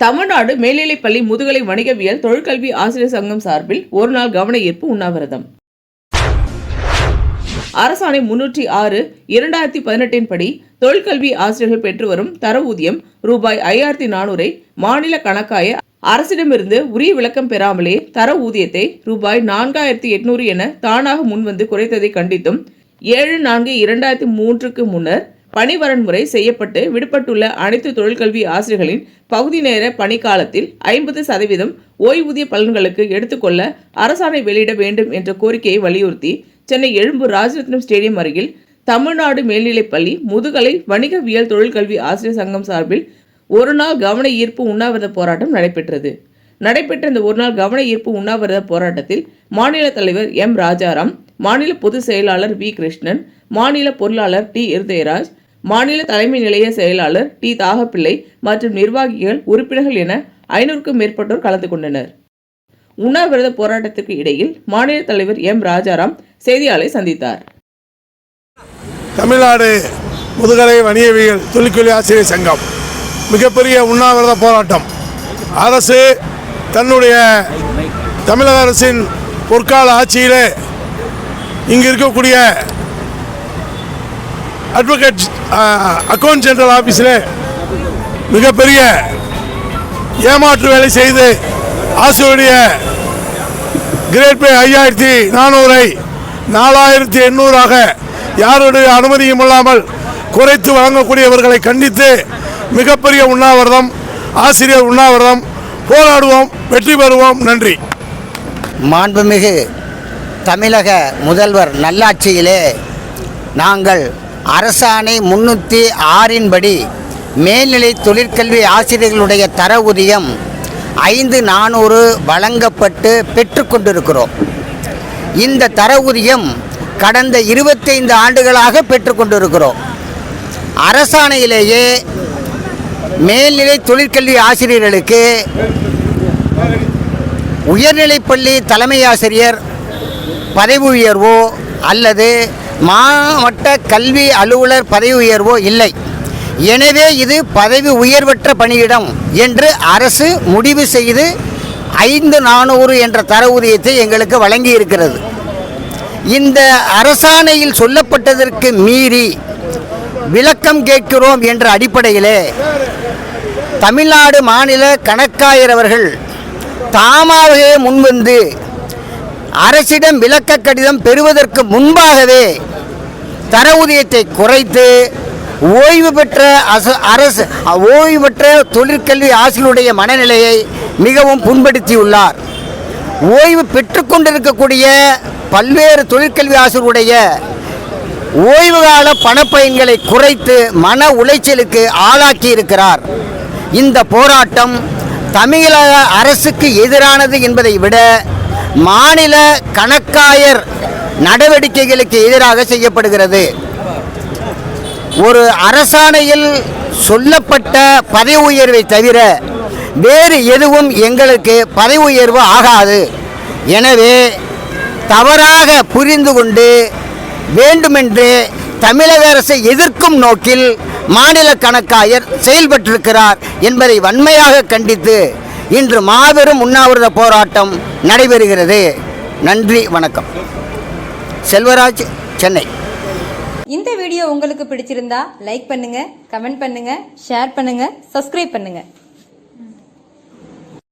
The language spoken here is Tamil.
தமிழ்நாடு மேல்நிலைப்பள்ளி முதுகலை வணிகவியல் தொழிற்கல்வி ஆசிரியர் சங்கம் சார்பில் ஒருநாள் கவன ஈர்ப்பு உண்ணாவிரதம். அரசாணை முன்னூற்றி ஆறு இரண்டாயிரத்தி பதினெட்டின் படி தொழிற்கல்வி ஆசிரியர்கள் பெற்று வரும் தர ஊதியம் ரூபாய் ஐயாயிரத்தி நானூறை மாநில கணக்காய அரசிடமிருந்து உரிய விளக்கம் பெறாமலே தர ஊதியத்தை ரூபாய் நான்காயிரத்தி எட்நூறு என தானாக முன்வந்து குறைத்ததை கண்டித்தும் ஏழு நான்கு இரண்டாயிரத்தி மூன்றுக்கு முன்னர் பணிவரன்முறை செய்யப்பட்டு விடுபட்டுள்ள அனைத்து தொழிற்கல்வி ஆசிரியர்களின் பகுதி நேர பணிக்காலத்தில் ஐம்பது சதவீதம் ஓய்வூதிய பலன்களுக்கு எடுத்துக்கொள்ள அரசாணை வெளியிட வேண்டும் என்ற கோரிக்கையை வலியுறுத்தி சென்னை எழும்பூர் ராஜரத்னம் ஸ்டேடியம் அருகில் தமிழ்நாடு மேல்நிலைப்பள்ளி முதுகலை வணிகவியல் தொழிற்கல்வி ஆசிரியர் சங்கம் சார்பில் ஒருநாள் கவன ஈர்ப்பு உண்ணாவிரத போராட்டம் நடைபெற்றது. நடைபெற்ற இந்த ஒருநாள் கவன ஈர்ப்பு உண்ணாவிரத போராட்டத்தில் மாநில தலைவர் எம் ராஜாராம் மாநில பொதுச் செயலாளர் வி கிருஷ்ணன் மாநில பொருளாளர் டி இருதயராஜ் மாநில தலைமை நிலைய செயலாளர் டி. தாகப்பிள்ளை மற்றும் நிர்வாகிகள் உறுப்பினர்கள் என ஐநூறுக்கும் மேற்பட்டோர் கலந்து கொண்டனர். உண்ணாவிரத போராட்டத்திற்கு இடையில் மாநில தலைவர் எம். ராஜாராம் செய்தியாளரை சந்தித்தார். தமிழ்நாடு முதுகலை வணிகவியல் தொழிற்கல்வி ஆசிரியர் சங்கம் மிகப்பெரிய உண்ணாவிரத போராட்டம். அரசு தன்னுடைய தமிழக அரசின் பொற்கால ஆட்சியிலே இங்கு இருக்கக்கூடிய அட்வொகேட் அக்கௌண்ட் ஜெனரல் ஆஃபீஸில் மிகப்பெரிய ஏமாற்று வேலை செய்து ஆசிரியருடைய கிரேட் பே ஐயாயிரத்தி நானூறை நாலாயிரத்தி எண்ணூறாக யாருடைய அனுமதியும் இல்லாமல் குறைத்து வழங்கக்கூடியவர்களை கண்டித்து மிகப்பெரிய உண்ணாவிரதம் ஆசிரியர் உண்ணாவிரதம். போராடுவோம் வெற்றி பெறுவோம். நன்றி. மாண்புமிகு தமிழக முதல்வர் நல்லாட்சியிலே நாங்கள் அரசாணை முன்னூற்றி ஆறின்படி மேல்நிலை தொழிற்கல்வி ஆசிரியர்களுடைய தர ஊதியம் ஐந்து நானூறு வழங்கப்பட்டு பெற்றுக்கொண்டிருக்கிறோம் இந்த தர ஊதியம் கடந்த இருபத்தைந்து ஆண்டுகளாக பெற்றுக்கொண்டிருக்கிறோம் அரசாணையிலேயே மேல்நிலை தொழிற்கல்வி ஆசிரியர்களுக்கு உயர்நிலைப்பள்ளி தலைமை ஆசிரியர் பதவி உயர்வோ அல்லது மாவட்ட கல்வி அலுவலர் பதவி உயர்வோ இல்லை. எனவே இது பதவி உயர்வற்ற பணியிடம் என்று அரசு முடிவு செய்து ஐந்து நானூறு என்ற தர ஊதியத்தை எங்களுக்கு வழங்கி இருக்கிறது இந்த அரசாணையில் சொல்லப்பட்டதற்கு மீறி விளக்கம் கேட்கிறோம் என்ற அடிப்படையிலே தமிழ்நாடு மாநில கணக்காயர் அவர்கள் தாமாகவே முன்வந்து அரசிடம் விளக்க கடிதம் பெறுவதற்கு முன்பாகவே தர ஊதியத்தை குறைத்து ஓய்வு பெற்ற அச- அரசு ஓய்வு பெற்ற தொழிற்கல்வி ஆசிரியருடைய மனநிலையை மிகவும் புண்படுத்தியுள்ளார். ஓய்வு பெற்றுக்கொண்டிருக்கக்கூடிய பல்வேறு தொழிற்கல்வி ஆசிரியருடைய ஓய்வு கால பணப்பயன்களை குறைத்து மன உளைச்சலுக்கு ஆளாக்கி இருக்கிறார். இந்த போராட்டம் தமிழக அரசுக்கு எதிரானது என்பதை விட மாநில கணக்காயர் நடவடிக்கைகளுக்கு எதிராக செய்யப்படுகிறது. ஒரு அரசாணையில் சொல்லப்பட்ட பதவி உயர்வை தவிர வேறு எதுவும் எங்களுக்கு பதவி உயர்வு ஆகாது. எனவே தவறாக புரிந்து கொண்டு வேண்டுமென்று தமிழக அரசை எதிர்க்கும் நோக்கில் மாநில கணக்காயர் செயல்பட்டிருக்கிறார் என்பதை வன்மையாக கண்டித்து இன்று மாபெரும் உண்ணாவிரத போராட்டம் நடைபெறுகிறது. நன்றி வணக்கம். செல்வராஜ் சென்னை. இந்த வீடியோ உங்களுக்கு பிடிச்சிருந்தா லைக் பண்ணுங்க கமெண்ட் பண்ணுங்க ஷேர் பண்ணுங்க சப்ஸ்கிரைப் பண்ணுங்க.